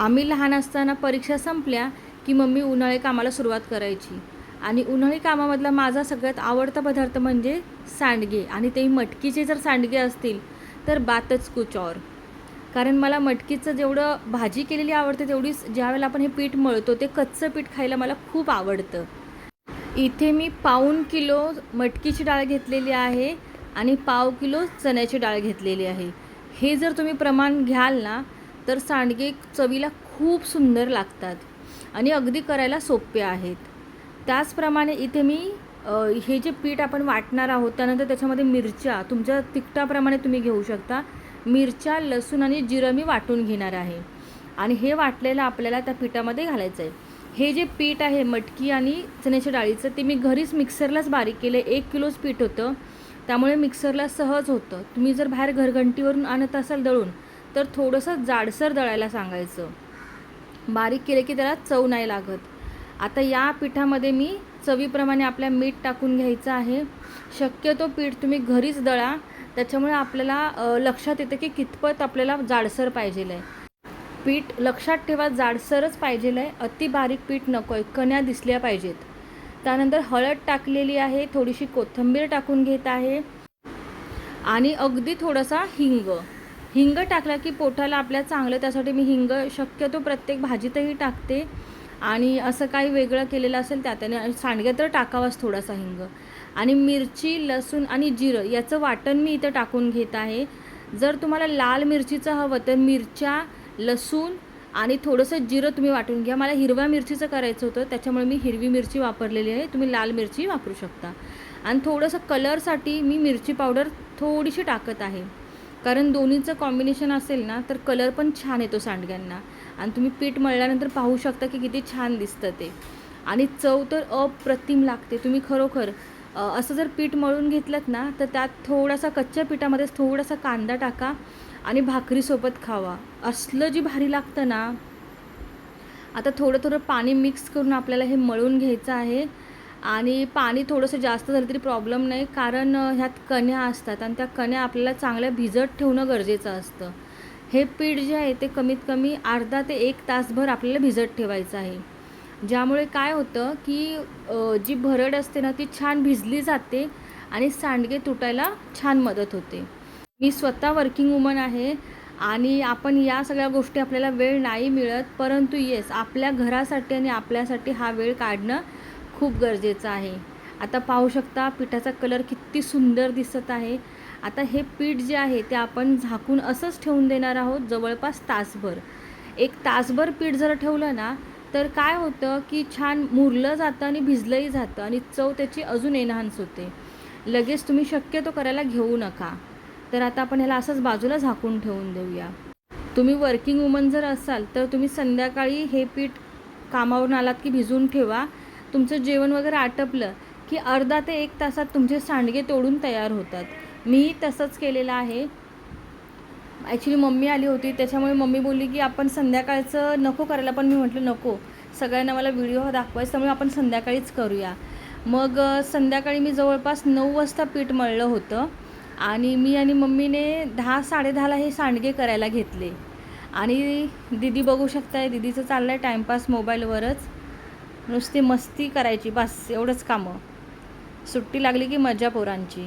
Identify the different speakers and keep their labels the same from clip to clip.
Speaker 1: आम्ही लहान असताना परीक्षा संपल्या की मम्मी उन्हाळी कामाला सुरुवात करायची. आणि उन्हाळी कामामधला माझा सगळ्यात आवडता पदार्थ म्हणजे सांडगे. आणि तेही मटकीचे जर सांडगे असतील तर बातच कुछ और कारण मला मटकीचं जेवढं भाजी केलेली आवडते तेवढीच ज्यावेळेला आपण हे पीठ मळतो ते कच्चं पीठ खायला मला खूप आवडतं. इथे मी पाऊण किलो मटकीची डाळ घेतलेली आहे आणि पाव किलो चण्याची डाळ घेतलेली आहे. हे जर तुम्ही प्रमाण घ्याल ना तर सांडगे चवीला खूप सुंदर लागतात आणि अगदी करायला सोपे आहेत. त्याचप्रमाणे इथे मी हे जे पीठ आपण वाटणार आहोत त्यानंतर त्याच्यामध्ये मिरच्या तुमच्या तिखटाप्रमाणे तुम्ही घेऊ शकता. मिरच्या लसूण आणि जिरं मी वाटून घेणार आहे. आणि हे वाटलेलं आपल्याला त्या पिठामध्ये घालायचं आहे हे जे पीठ आहे मटकी आणि चण्याच्या डाळीचं ते मी घरीच मिक्सरलाच बारीक केलं. एक किलोच पीठ होतं. त्यामुळे मिक्सरला सहज होतं. तुम्ही जर बाहेर घरघंटीवरून आणत असाल दळून तर थोडंसं जाडसर दळायला सांगायचं. बारीक केले की त्याला चव नाही लागत. आता या पिठामध्ये मी चवीप्रमाणे आपल्या मीठ टाकून घ्यायचं आहे. शक्यतो पीठ तुम्ही घरीच दळा. त्याच्यामुळे आपल्याला लक्षात येतं की कितपत आपल्याला जाडसर पाहिजे आहे पीठ लक्षात ठेवा जाडसरच पाहिजे आहे अति बारीक पीठ नको आहे कण्या दिसल्या पाहिजेत. त्यानंतर हळद टाकलेली आहे थोडीशी कोथिंबीर टाकून घेत आहे. आणि अगदी थोडासा हिंग. हिंग टाकला की पोटाला आपल्या चांगलं त्यासाठी मी हिंग शक्यतो प्रत्येक भाजीतही टाकते. आणि असं काही वेगळं केलेलं असेल त्या त्याने सांडग्यात तर टाकावाच थोडासा हिंग. आणि मिरची लसूण आणि जिरं याचं वाटण मी इथं टाकून घेत आहे. जर तुम्हाला लाल मिरचीचं हवं तर मिरच्या लसूण आणि थोडंसं जिरं तुम्ही वाटून घ्या. मला हिरव्या मिरचीचं करायचं होतं त्याच्यामुळे मी हिरवी मिरची वापरलेली आहे. तुम्ही लाल मिरची वापरू शकता. आणि थोडंसं कलरसाठी मी मिरची पावडर थोडीशी टाकत आहे. कारण दोन्हीचं कॉम्बिनेशन असेल ना तर कलर पण छान येतो सांडग्यांना. आणि तुम्ही पीठ मळल्यानंतर पाहू शकता की किती छान दिसतं ते. आणि चव तर अप्रतिम लागते. तुम्ही खरोखर असं जर पीठ मळून घेतलं ना तर त्यात थोडासा कच्च्या पिठामध्येच थोडासा कांदा टाका आणि भाकरीसोबत खावा. असलं जी भारी लागतं ना आता थोडं थोडं पाणी मिक्स करून आपल्याला हे मळून घ्यायचं आहे. आणि पाणी थोडंसं जास्त झालं तरी प्रॉब्लेम नाही कारण ह्यात कण्या असतात आणि त्या कण्या आपल्याला चांगल्या भिजत ठेवणं गरजेचं असतं. हे पीठ जे आहे ते कमीत कमी अर्धा ते एक तासभर आपल्याला भिजत ठेवायचं आहे. ज्यामुळे काय होतं की जी भरड असते ना ती छान भिजली जाते आणि सांडगे तुटायला छान मदत होते. मी स्वतः वर्किंग वुमन आहे आणि आपण या सगळ्या गोष्टी आपल्याला वेळ नाही मिळत परंतु येस आपल्या घरासाठी आणि आपल्यासाठी हा वेळ काढणं खूप गरजेचं आहे. आता पाहू शकता पिठाचा कलर किती सुंदर दिसत आहे. आता हे पीठ जे आहे ते आपण झाकून असंच ठेवून देणार आहोत जवळपास तासभर. एक तासभर पीठ जर ठेवलं ना तर काय होतं की छान मुरलं जातं आणि भिजलंही जातं आणि चव त्याची अजून एनहान्स होते. लगेच तुम्ही शक्यतो करायला घेऊ नका. तर आता आपण ह्याला असंच बाजूला झाकून ठेवून देऊया. तुम्ही वर्किंग वुमन जर असाल तर तुम्ही संध्याकाळी हे पीठ कामावरून आलात की भिजून ठेवा. तुमचं जेवण वगैरे आटपलं की अर्धा ते एक तासात तुमचे सांडगे तोडून तयार होतात. मीही तसंच केलेलं आहे. ॲक्च्युली मम्मी आली होती त्याच्यामुळे मम्मी बोलली की आपण संध्याकाळचं नको करायला पण मी म्हटलं नको. सगळ्यांना मला व्हिडिओ दाखवायचा त्यामुळे आपण संध्याकाळीच करूया. मग संध्याकाळी मी जवळपास नऊ वाजता पीठ मळलं होतं आणि मी आणि मम्मीने दहा साडेदहाला हे सांडगे करायला घेतले. आणि दिदी बघू शकताय दिदीचं चाललं आहे टाईमपास मोबाईलवरच. नुसती मस्ती करायची बस एवढंच कामं. सुट्टी लागली की मजा पोरांची.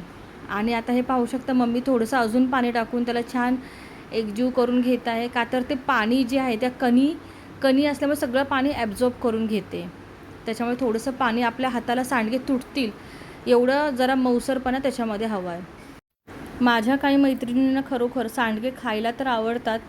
Speaker 1: आणि आता हे पाहू शकता मम्मी थोडंसं अजून पाणी टाकून त्याला छान एकजीव करून घेत आहे. का तर ते पाणी जे आहे त्या कणी कणी असल्यामुळे सगळं पाणी ॲब्झॉर्ब करून घेते. त्याच्यामुळे थोडंसं पाणी आपल्या हाताला सांडगे तुटतील. एवढं जरा मऊसरपणा त्याच्यामध्ये हवं आहे माझ्या काही मैत्रिणींना खरोखर सांडगे खायला तर आवडतात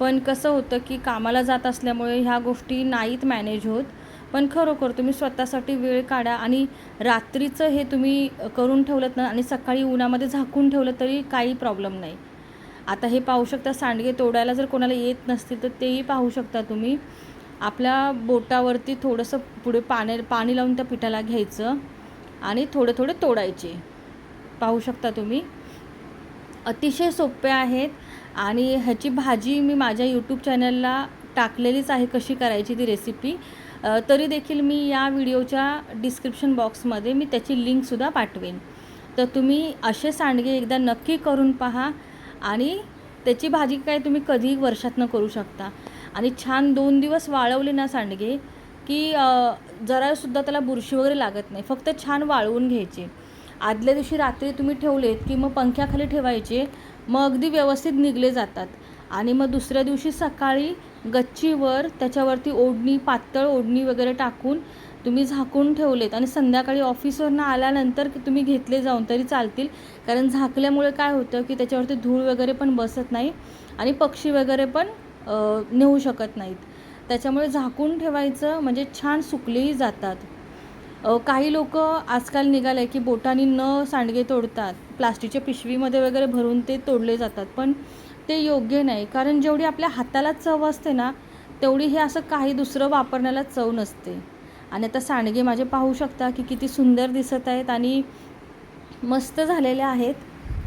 Speaker 1: पण कसं होतं की कामाला जात असल्यामुळे ह्या गोष्टी नाहीत मॅनेज होत. पण खरोखर तुम्ही स्वतःसाठी वेळ काढा आणि रात्रीचं हे तुम्ही करून ठेवलं ना आणि सकाळी उन्हामध्ये झाकून ठेवलं तरी काही प्रॉब्लेम नाही. आता हे पाहू शकता सांडगे तोडायला जर कोणाला येत नसतील तर तेही पाहू शकता तुम्ही. आपल्या बोटावरती थोडंसं पुढे पाणी पाणी लावून त्या पिठाला घ्यायचं आणि थोडे थोडे तोडायचे. पाहू शकता तुम्ही. अतिशय सोपे आहेत आणि ह्याची भाजी मी माझ्या यूट्यूब चॅनलला टाकलेलीच आहे कशी करायची ती रेसिपी तरी देखील मी या व्हिडिओच्या डिस्क्रिप्शन बॉक्समध्ये मी त्याची लिंकसुद्धा पाठवेन. तर तुम्ही असे सांडगे एकदा नक्की करून पहा आणि त्याची भाजी काय तुम्ही कधीही वर्षातनं करू शकता. आणि छान दोन दिवस वाळवले ना सांडगे की जरासुद्धा त्याला बुरशी वगैरे लागत नाही. फक्त छान वाळवून घ्यायचे. आदल्या दिवशी रात्री तुम्ही ठेवलेत की मग पंख्याखाली ठेवायचे मग अगदी व्यवस्थित निघले जातात. आणि मग दुसऱ्या दिवशी सकाळी गच्चीवर त्याच्यावरती ओढणी पातळ ओढणी वगैरे टाकून तुम्ही झाकून ठेवलेत. आणि संध्याकाळी ऑफिसवरनं आल्यानंतर तुम्ही घेतले जाऊन तरी चालतील. कारण झाकल्यामुळे काय होतं की त्याच्यावरती धूळ वगैरे पण बसत नाही आणि पक्षी वगैरे पण नेऊ शकत नाहीत. त्याच्यामुळे झाकून ठेवायचं म्हणजे छान सुकलेही जातात. काही लोक आजकाल निघाले की बोटाने न सांडगे तोडतात. प्लास्टिकच्या पिशवीमध्ये वगैरे भरून ते तोडले जातात. पण ते योग्य नाही. कारण जेवढी आपल्या हाताला चव असते ना तेवढी हे असं काही दुसरं वापरण्याला चव नसते. आणि आता सांडगे माझे पाहू शकता की किती सुंदर दिसत आहेत आणि मस्त झालेले आहेत.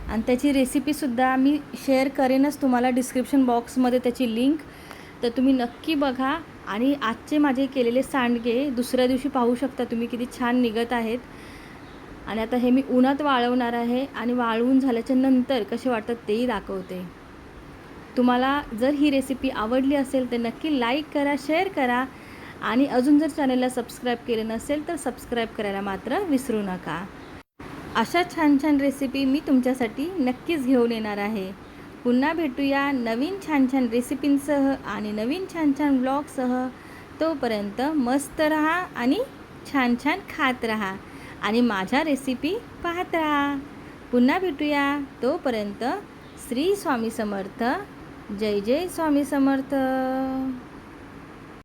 Speaker 1: आणि त्याची रेसिपीसुद्धा मी शेअर करेनच तुम्हाला डिस्क्रिप्शन बॉक्समध्ये त्याची लिंक तर तुम्ही नक्की बघा. आणि आजचे माझे केलेले सांडगे दुसऱ्या दिवशी पाहू शकता तुम्ही किती छान निघत आहेत. आणि आता हे मी उन्हात वाळवणार आहे आणि वाळवून झाल्याच्यानंतर कसे वाटतात तेही दाखवते. तुम्हाला जर ही रेसिपी आवडली असेल तर नक्की लाईक करा शेअर करा. आणि अजून जर चॅनलला सबस्क्राईब केलं नसेल तर सबस्क्राईब करायला मात्र विसरू नका. अशा छान छान रेसिपी मी तुमच्यासाठी नक्कीच घेऊन येणार आहे. पुन्हा भेटूया नवीन छान छान रेसिपींसह आणि नवीन छान छान ब्लॉगसह तोपर्यंत मस्त रहा आणि छान छान खात राहा आणि माझ्या रेसिपी पाहत राहा. पुन्हा भेटूया. तोपर्यंत श्री स्वामी समर्थ. जय जय स्वामी समर्थ.